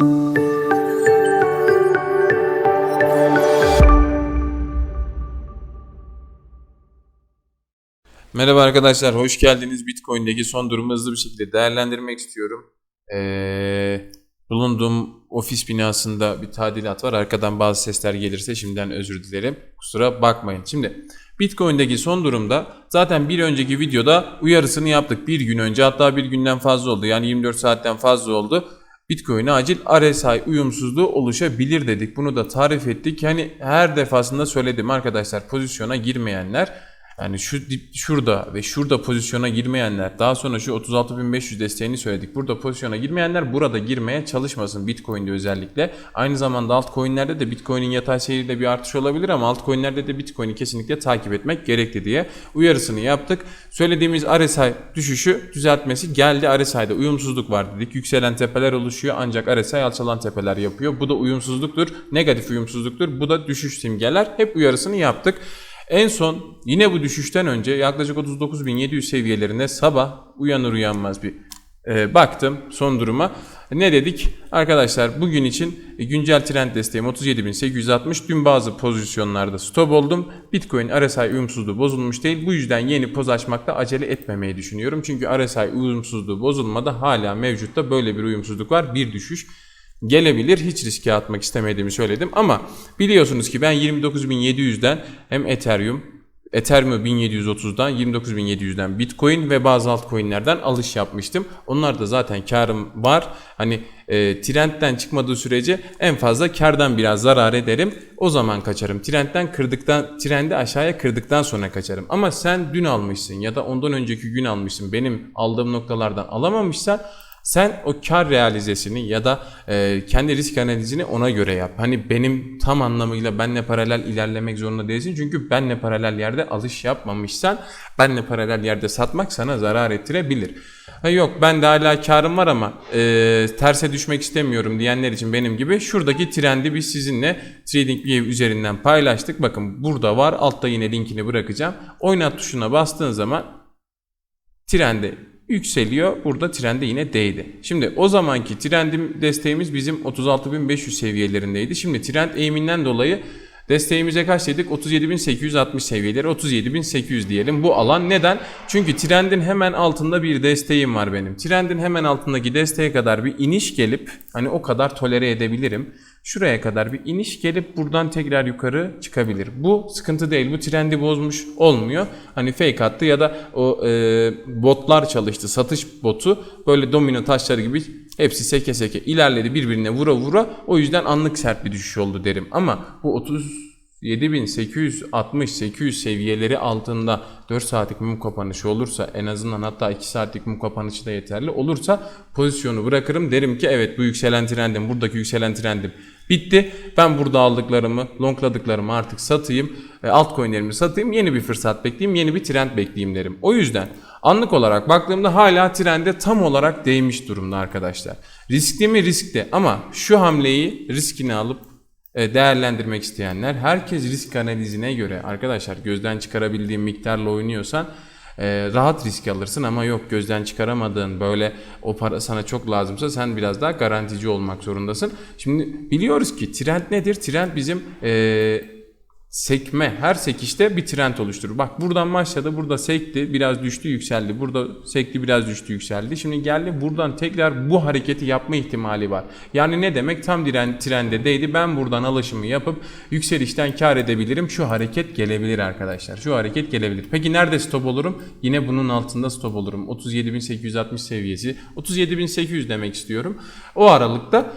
Merhaba arkadaşlar, hoş geldiniz. Bitcoin'deki son durumu hızlı bir şekilde değerlendirmek istiyorum. Ee, bulunduğum ofis binasında bir tadilat var. Arkadan bazı sesler gelirse şimdiden özür dilerim. Kusura bakmayın. Şimdi Bitcoin'deki son durumda zaten bir önceki videoda uyarısını yaptık. Bir gün önce hatta bir günden fazla oldu. Yani 24 saatten fazla oldu. Bitcoin'e acil RSI uyumsuzluğu oluşabilir dedik. Bunu da tarif ettik. Yani her defasında söyledim arkadaşlar pozisyona girmeyenler yani şu şurada ve şurada pozisyona girmeyenler daha sonra şu 36.500 desteğini söyledik. Burada pozisyona girmeyenler burada girmeye çalışmasın Bitcoin'de özellikle. Aynı zamanda altcoin'lerde de Bitcoin'in yatay seyriyle bir artış olabilir ama altcoin'lerde de Bitcoin'i kesinlikle takip etmek gerekli diye uyarısını yaptık. Söylediğimiz RSI düşüşü düzeltmesi geldi. RSI'de uyumsuzluk var dedik. Yükselen tepeler oluşuyor ancak RSI alçalan tepeler yapıyor. Bu da uyumsuzluktur. Negatif uyumsuzluktur. Bu da düşüş simgeler. Hep uyarısını yaptık. En son yine bu düşüşten önce yaklaşık 39.700 seviyelerinde sabah uyanır uyanmaz bir e, baktım son duruma. Ne dedik? Arkadaşlar bugün için güncel trend desteğim 37.860. Dün bazı pozisyonlarda stop oldum. Bitcoin RSI uyumsuzluğu bozulmuş değil. Bu yüzden yeni poz açmakta acele etmemeyi düşünüyorum. Çünkü RSI uyumsuzluğu bozulmadı. Hala mevcutta böyle bir uyumsuzluk var. Bir düşüş gelebilir. Hiç riske atmak istemediğimi söyledim ama biliyorsunuz ki ben 29.700'den hem Ethereum Ethereum 1730'dan 29.700'den Bitcoin ve bazı altcoin'lerden alış yapmıştım. Onlar da zaten karım var. Hani e, trendten çıkmadığı sürece en fazla kardan biraz zarar ederim. O zaman kaçarım. Trendten kırdıktan trendi aşağıya kırdıktan sonra kaçarım. Ama sen dün almışsın ya da ondan önceki gün almışsın. Benim aldığım noktalardan alamamışsan sen o kar realizesini ya da e, kendi risk analizini ona göre yap. Hani benim tam anlamıyla benle paralel ilerlemek zorunda değilsin. Çünkü benle paralel yerde alış yapmamışsan benle paralel yerde satmak sana zarar ettirebilir. Ha yok ben de hala karım var ama e, terse düşmek istemiyorum diyenler için benim gibi şuradaki trendi biz sizinle TradingView üzerinden paylaştık. Bakın burada var altta yine linkini bırakacağım. Oynat tuşuna bastığın zaman trendi yükseliyor. Burada trende yine değdi. Şimdi o zamanki trendim desteğimiz bizim 36.500 seviyelerindeydi. Şimdi trend eğiminden dolayı desteğimize kaç dedik? 37.860 seviyeleri 37.800 diyelim. Bu alan neden? Çünkü trendin hemen altında bir desteğim var benim. Trendin hemen altındaki desteğe kadar bir iniş gelip hani o kadar tolere edebilirim. Şuraya kadar bir iniş gelip buradan tekrar yukarı çıkabilir. Bu sıkıntı değil. Bu trendi bozmuş olmuyor. Hani fake attı ya da o e, botlar çalıştı. Satış botu böyle domino taşları gibi hepsi seke seke ilerledi birbirine vura vura. O yüzden anlık sert bir düşüş oldu derim. Ama bu 30 7860-800 seviyeleri altında 4 saatlik mum kapanışı olursa en azından hatta 2 saatlik mum kapanışı da yeterli olursa pozisyonu bırakırım derim ki evet bu yükselen trendim buradaki yükselen trendim bitti. Ben burada aldıklarımı longladıklarımı artık satayım e, altcoinlerimi satayım yeni bir fırsat bekleyeyim yeni bir trend bekleyeyim derim. O yüzden anlık olarak baktığımda hala trende tam olarak değmiş durumda arkadaşlar. Riskli mi riskli ama şu hamleyi riskini alıp değerlendirmek isteyenler herkes risk analizine göre arkadaşlar gözden çıkarabildiğin miktarla oynuyorsan e, rahat risk alırsın ama yok gözden çıkaramadığın böyle o para sana çok lazımsa sen biraz daha garantici olmak zorundasın. Şimdi biliyoruz ki trend nedir? Trend bizim e, sekme her sekişte bir trend oluşturur. Bak buradan başladı burada sekti biraz düştü yükseldi. Burada sekti biraz düştü yükseldi. Şimdi geldi buradan tekrar bu hareketi yapma ihtimali var. Yani ne demek tam diren, trende değdi ben buradan alışımı yapıp yükselişten kar edebilirim. Şu hareket gelebilir arkadaşlar. Şu hareket gelebilir. Peki nerede stop olurum? Yine bunun altında stop olurum. 37.860 seviyesi. 37.800 demek istiyorum. O aralıkta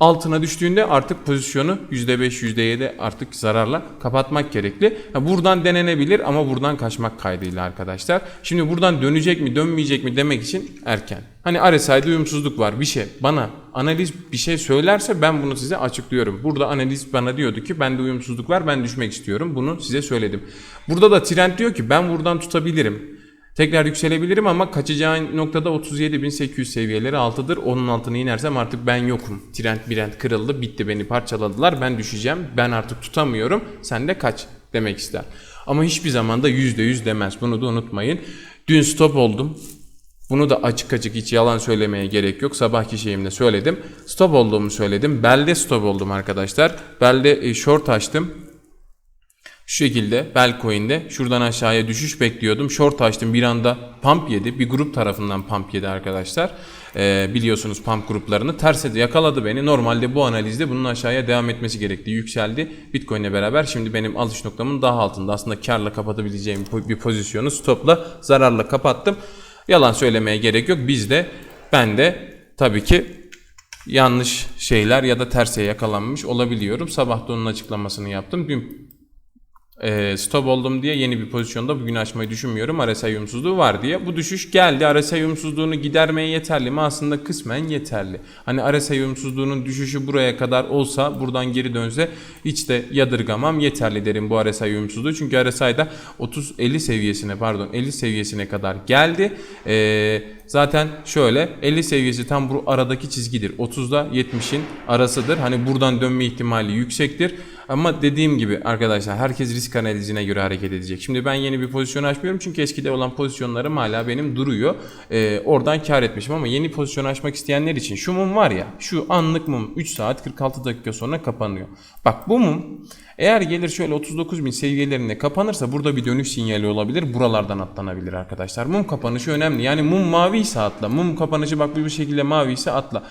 altına düştüğünde artık pozisyonu %5 %7 artık zararla kapatmak gerekli. Ha, Buradan denenebilir ama buradan kaçmak kaydıyla arkadaşlar. Şimdi buradan dönecek mi dönmeyecek mi demek için erken. Hani RSI'de uyumsuzluk var bir şey. Bana analiz bir şey söylerse ben bunu size açıklıyorum. Burada analiz bana diyordu ki bende uyumsuzluk var ben düşmek istiyorum. Bunu size söyledim. Burada da trend diyor ki ben buradan tutabilirim. Tekrar yükselebilirim ama kaçacağın noktada 37.800 seviyeleri altıdır. Onun altına inersem artık ben yokum. Trend brand kırıldı bitti beni parçaladılar ben düşeceğim ben artık tutamıyorum sen de kaç demek ister. Ama hiçbir zaman da %100 demez bunu da unutmayın. Dün stop oldum. Bunu da açık açık hiç yalan söylemeye gerek yok. Sabahki şeyimde söyledim. Stop olduğumu söyledim. Belde stop oldum arkadaşlar. Belde e, short açtım. Şu şekilde Belcoin'de şuradan aşağıya düşüş bekliyordum. Short açtım bir anda pump yedi. Bir grup tarafından pump yedi arkadaşlar. Ee, biliyorsunuz pump gruplarını terse de yakaladı beni. Normalde bu analizde bunun aşağıya devam etmesi gerekti. Yükseldi Bitcoin'le beraber. Şimdi benim alış noktamın daha altında. Aslında karla kapatabileceğim bir pozisyonu stopla zararla kapattım. Yalan söylemeye gerek yok. Biz de ben de tabii ki yanlış şeyler ya da terse yakalanmış olabiliyorum. Sabah da onun açıklamasını yaptım. Dün e, stop oldum diye yeni bir pozisyonda bugün açmayı düşünmüyorum. RSI uyumsuzluğu var diye. Bu düşüş geldi. RSI uyumsuzluğunu gidermeye yeterli mi? Aslında kısmen yeterli. Hani RSI uyumsuzluğunun düşüşü buraya kadar olsa buradan geri dönse hiç de yadırgamam. Yeterli derim bu RSI uyumsuzluğu. Çünkü RSI'da 30 50 seviyesine pardon 50 seviyesine kadar geldi. Eee Zaten şöyle 50 seviyesi tam bu aradaki çizgidir. 30'da 70'in arasıdır. Hani buradan dönme ihtimali yüksektir. Ama dediğim gibi arkadaşlar herkes risk analizine göre hareket edecek. Şimdi ben yeni bir pozisyon açmıyorum çünkü eskide olan pozisyonlarım hala benim duruyor. Ee, oradan kar etmişim ama yeni pozisyon açmak isteyenler için şu mum var ya şu anlık mum 3 saat 46 dakika sonra kapanıyor. Bak bu mum eğer gelir şöyle 39 bin seviyelerinde kapanırsa burada bir dönüş sinyali olabilir. Buralardan atlanabilir arkadaşlar. Mum kapanışı önemli. Yani mum mavi ise atla. Mum kapanışı bak bir şekilde mavi ise atla.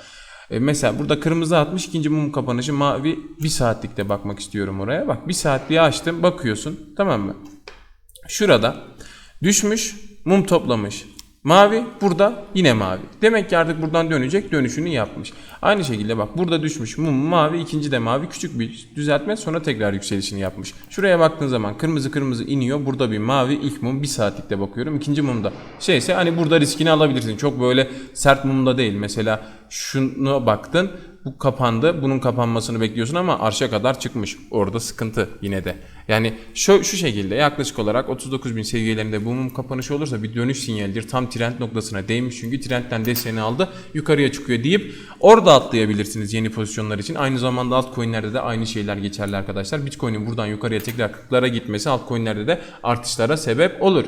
E, mesela burada kırmızı atmış ikinci mum kapanışı mavi bir saatlikte bakmak istiyorum oraya. Bak bir saatliğe açtım bakıyorsun tamam mı? Şurada düşmüş mum toplamış. Mavi burada yine mavi. Demek ki artık buradan dönecek dönüşünü yapmış. Aynı şekilde bak burada düşmüş mum mavi ikinci de mavi küçük bir düzeltme sonra tekrar yükselişini yapmış. Şuraya baktığın zaman kırmızı kırmızı iniyor. Burada bir mavi ilk mum bir saatlikte bakıyorum. İkinci mumda şeyse hani burada riskini alabilirsin. Çok böyle sert mumda değil. Mesela şunu baktın bu kapandı. Bunun kapanmasını bekliyorsun ama arşa kadar çıkmış. Orada sıkıntı yine de. Yani şu, şu şekilde yaklaşık olarak 39 bin seviyelerinde bu mum kapanışı olursa bir dönüş sinyalidir. Tam trend noktasına değmiş çünkü trendten desteğini aldı. Yukarıya çıkıyor deyip orada atlayabilirsiniz yeni pozisyonlar için. Aynı zamanda altcoin'lerde de aynı şeyler geçerli arkadaşlar. Bitcoin'in buradan yukarıya tekrar 40'lara gitmesi altcoin'lerde de artışlara sebep olur.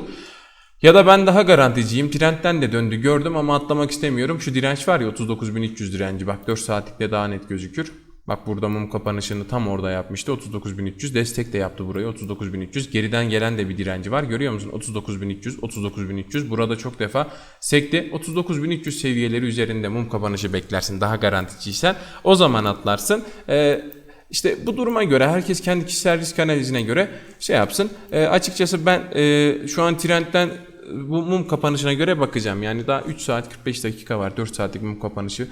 Ya da ben daha garanticiyim. Trendten de döndü gördüm ama atlamak istemiyorum. Şu direnç var ya 39.300 direnci. Bak 4 saatlikte daha net gözükür. Bak burada mum kapanışını tam orada yapmıştı. 39.300 destek de yaptı burayı. 39.300 geriden gelen de bir direnci var. Görüyor musun? 39.300 39.300 burada çok defa sekti. 39.300 seviyeleri üzerinde mum kapanışı beklersin. Daha garanticiysen o zaman atlarsın. Ee, işte bu duruma göre herkes kendi kişisel risk analizine göre şey yapsın. E, açıkçası ben e, şu an trendten bu mum kapanışına göre bakacağım. Yani daha 3 saat 45 dakika var. 4 saatlik mum kapanışı.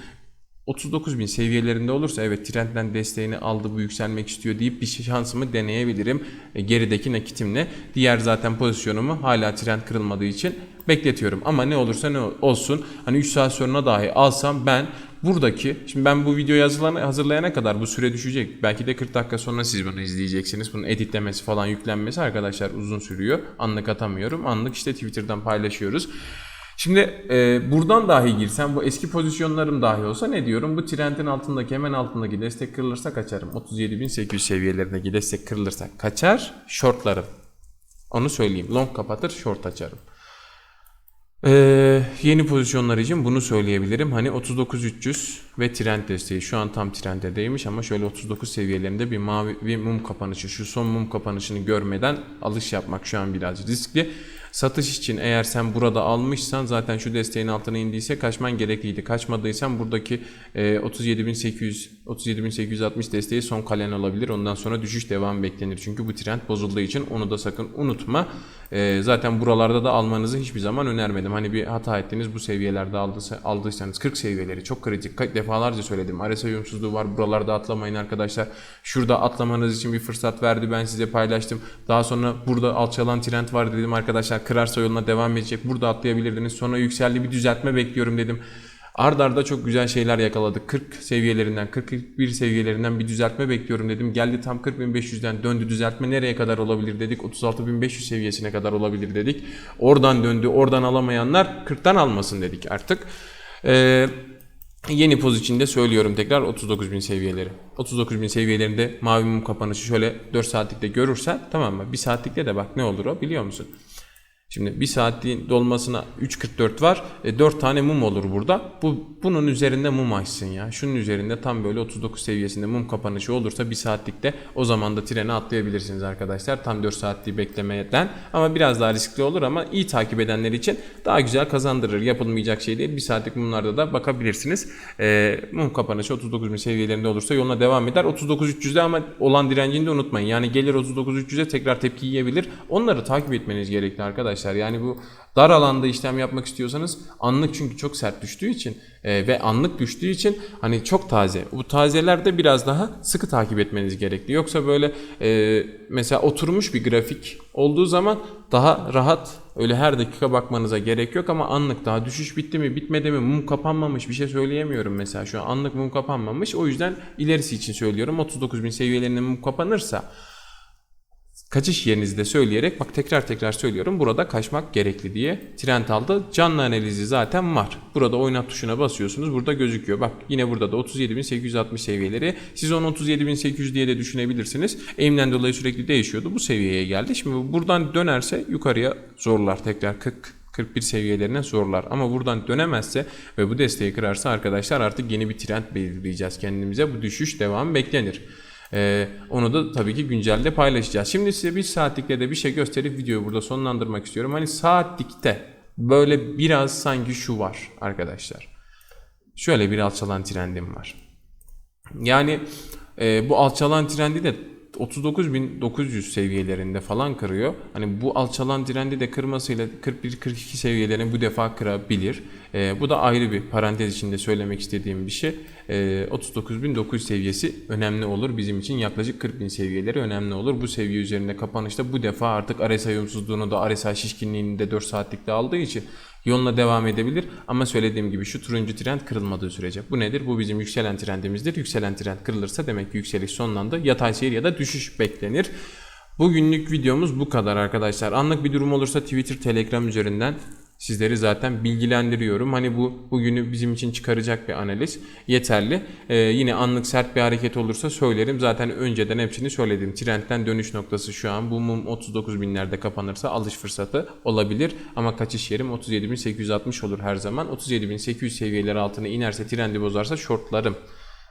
39 bin seviyelerinde olursa evet trendden desteğini aldı bu yükselmek istiyor deyip bir şansımı deneyebilirim e, gerideki nakitimle. Diğer zaten pozisyonumu hala trend kırılmadığı için bekletiyorum. Ama ne olursa ne olsun hani 3 saat sonra dahi alsam ben buradaki şimdi ben bu videoyu hazırlayana, hazırlayana kadar bu süre düşecek. Belki de 40 dakika sonra siz bunu izleyeceksiniz. Bunun editlemesi falan yüklenmesi arkadaşlar uzun sürüyor. Anlık atamıyorum. Anlık işte Twitter'dan paylaşıyoruz. Şimdi e, buradan dahi girsem bu eski pozisyonlarım dahi olsa ne diyorum? Bu trendin altındaki hemen altındaki destek kırılırsa kaçarım. 37.800 seviyelerindeki destek kırılırsa kaçar shortlarım. Onu söyleyeyim. Long kapatır short açarım. Ee, yeni pozisyonlar için bunu söyleyebilirim. Hani 39.300 ve trend desteği şu an tam trende değmiş ama şöyle 39 seviyelerinde bir mavi bir mum kapanışı şu son mum kapanışını görmeden alış yapmak şu an biraz riskli. Satış için eğer sen burada almışsan zaten şu desteğin altına indiyse kaçman gerekliydi. Kaçmadıysan buradaki e, 37.800 37.860 desteği son kalen olabilir. Ondan sonra düşüş devam beklenir. Çünkü bu trend bozulduğu için onu da sakın unutma. E, zaten buralarda da almanızı hiçbir zaman önermedim. Hani bir hata ettiniz bu seviyelerde aldıysa, aldıysanız 40 seviyeleri çok kritik. Defalarca söyledim. RSI uyumsuzluğu var. Buralarda atlamayın arkadaşlar. Şurada atlamanız için bir fırsat verdi. Ben size paylaştım. Daha sonra burada alçalan trend var dedim arkadaşlar. Kırarsa yoluna devam edecek. Burada atlayabilirdiniz. Sonra yükseldi bir düzeltme bekliyorum dedim. Ard arda çok güzel şeyler yakaladık. 40 seviyelerinden, 41 seviyelerinden bir düzeltme bekliyorum dedim. Geldi tam 40.500'den döndü. Düzeltme nereye kadar olabilir dedik. 36.500 seviyesine kadar olabilir dedik. Oradan döndü. Oradan alamayanlar 40'tan almasın dedik artık. Ee, Yeni poz içinde söylüyorum tekrar 39.000 seviyeleri. 39.000 seviyelerinde mavi mum kapanışı şöyle 4 saatlikte görürsen tamam mı? 1 saatlikte de bak ne olur o biliyor musun? Şimdi bir saatliğin dolmasına 3.44 var. E, 4 tane mum olur burada. Bu bunun üzerinde mum açsın ya. Şunun üzerinde tam böyle 39 seviyesinde mum kapanışı olursa bir saatlikte o zaman da trene atlayabilirsiniz arkadaşlar. Tam 4 saatliği beklemeden ama biraz daha riskli olur ama iyi takip edenler için daha güzel kazandırır. Yapılmayacak şey değil. Bir saatlik mumlarda da bakabilirsiniz. E, mum kapanışı 39 bin seviyelerinde olursa yoluna devam eder. 39.300'de ama olan direncini de unutmayın. Yani gelir 39.300'e tekrar tepki yiyebilir. Onları takip etmeniz gerekli arkadaşlar. Yani bu dar alanda işlem yapmak istiyorsanız anlık çünkü çok sert düştüğü için e, ve anlık düştüğü için hani çok taze. Bu tazelerde biraz daha sıkı takip etmeniz gerekli. Yoksa böyle e, mesela oturmuş bir grafik olduğu zaman daha rahat öyle her dakika bakmanıza gerek yok ama anlık daha düşüş bitti mi bitmedi mi mum kapanmamış bir şey söyleyemiyorum mesela şu an anlık mum kapanmamış o yüzden ilerisi için söylüyorum 39 bin seviyelerinde mum kapanırsa kaçış yerinizi de söyleyerek bak tekrar tekrar söylüyorum burada kaçmak gerekli diye trend aldı. Canlı analizi zaten var. Burada oynat tuşuna basıyorsunuz. Burada gözüküyor. Bak yine burada da 37.860 seviyeleri. Siz onu 37.800 diye de düşünebilirsiniz. Eğimden dolayı sürekli değişiyordu. Bu seviyeye geldi. Şimdi buradan dönerse yukarıya zorlar. Tekrar 40 41 seviyelerine zorlar. Ama buradan dönemezse ve bu desteği kırarsa arkadaşlar artık yeni bir trend belirleyeceğiz kendimize. Bu düşüş devam beklenir. Ee, onu da tabii ki güncelde paylaşacağız. Şimdi size bir saatlikte de bir şey gösterip videoyu burada sonlandırmak istiyorum. Hani saatlikte böyle biraz sanki şu var arkadaşlar. Şöyle bir alçalan trendim var. Yani e, bu alçalan trendi de 39.900 seviyelerinde falan kırıyor. Hani bu alçalan trendi de kırmasıyla 41-42 seviyelerini bu defa kırabilir. E, bu da ayrı bir parantez içinde söylemek istediğim bir şey. E, 39.900 seviyesi önemli olur. Bizim için yaklaşık 40.000 seviyeleri önemli olur. Bu seviye üzerinde kapanışta bu defa artık RSI uyumsuzluğunu da RSI şişkinliğini de 4 saatlikte aldığı için yoluna devam edebilir. Ama söylediğim gibi şu turuncu trend kırılmadığı sürece. Bu nedir? Bu bizim yükselen trendimizdir. Yükselen trend kırılırsa demek ki yükseliş sonlandı. Yatay seyir ya da düşüş beklenir. Bugünlük videomuz bu kadar arkadaşlar. Anlık bir durum olursa Twitter, Telegram üzerinden sizleri zaten bilgilendiriyorum. Hani bu bugünü bizim için çıkaracak bir analiz yeterli. Ee, yine anlık sert bir hareket olursa söylerim. Zaten önceden hepsini söyledim. Trendten dönüş noktası şu an. Bu mum 39 binlerde kapanırsa alış fırsatı olabilir. Ama kaçış yerim 37.860 olur her zaman. 37.800 seviyeleri altına inerse trendi bozarsa shortlarım.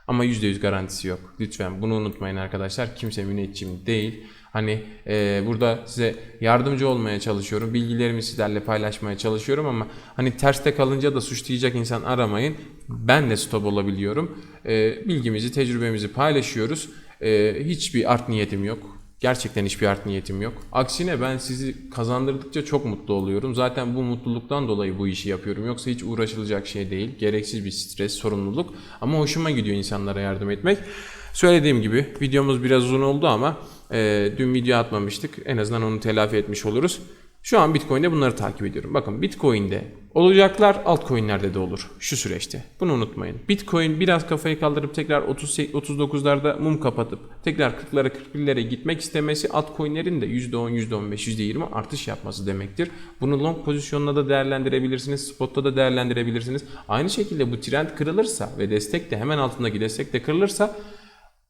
Ama %100 garantisi yok. Lütfen bunu unutmayın arkadaşçim. Kimse müneccim değil. Hani e, burada size yardımcı olmaya çalışıyorum. Bilgilerimi sizlerle paylaşmaya çalışıyorum ama hani terste kalınca da suçlayacak insan aramayın. Ben de stop olabiliyorum. E, bilgimizi, tecrübemizi paylaşıyoruz. E, hiçbir art niyetim yok. Gerçekten hiçbir art niyetim yok. Aksine ben sizi kazandırdıkça çok mutlu oluyorum. Zaten bu mutluluktan dolayı bu işi yapıyorum. Yoksa hiç uğraşılacak şey değil. Gereksiz bir stres, sorumluluk. Ama hoşuma gidiyor insanlara yardım etmek. Söylediğim gibi videomuz biraz uzun oldu ama e, dün video atmamıştık. En azından onu telafi etmiş oluruz. Şu an Bitcoin'de bunları takip ediyorum. Bakın Bitcoin'de olacaklar altcoin'lerde de olur şu süreçte. Bunu unutmayın. Bitcoin biraz kafayı kaldırıp tekrar 30 39'larda mum kapatıp tekrar 40'lara 41'lere gitmek istemesi altcoin'lerin de %10, %15, %20 artış yapması demektir. Bunu long pozisyonla da değerlendirebilirsiniz. Spot'ta da değerlendirebilirsiniz. Aynı şekilde bu trend kırılırsa ve destek de hemen altındaki destek de kırılırsa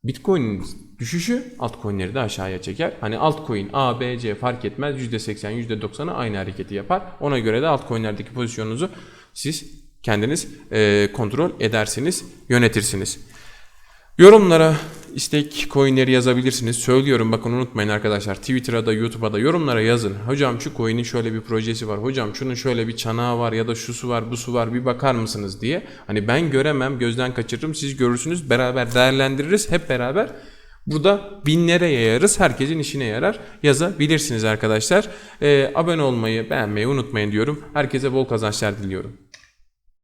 Bitcoin'in düşüşü altcoin'leri de aşağıya çeker. Hani altcoin A, B, C fark etmez. %80, %90'ı aynı hareketi yapar. Ona göre de altcoin'lerdeki pozisyonunuzu siz kendiniz kontrol edersiniz, yönetirsiniz. Yorumlara istek coinleri yazabilirsiniz. Söylüyorum bakın unutmayın arkadaşlar. Twitter'a da YouTube'a da yorumlara yazın. Hocam şu coin'in şöyle bir projesi var. Hocam şunun şöyle bir çanağı var ya da şusu var, busu var bir bakar mısınız diye. Hani ben göremem, gözden kaçırırım. Siz görürsünüz. Beraber değerlendiririz. Hep beraber Burada binlere yayarız. Herkesin işine yarar. Yazabilirsiniz arkadaşlar. Ee, abone olmayı, beğenmeyi unutmayın diyorum. Herkese bol kazançlar diliyorum.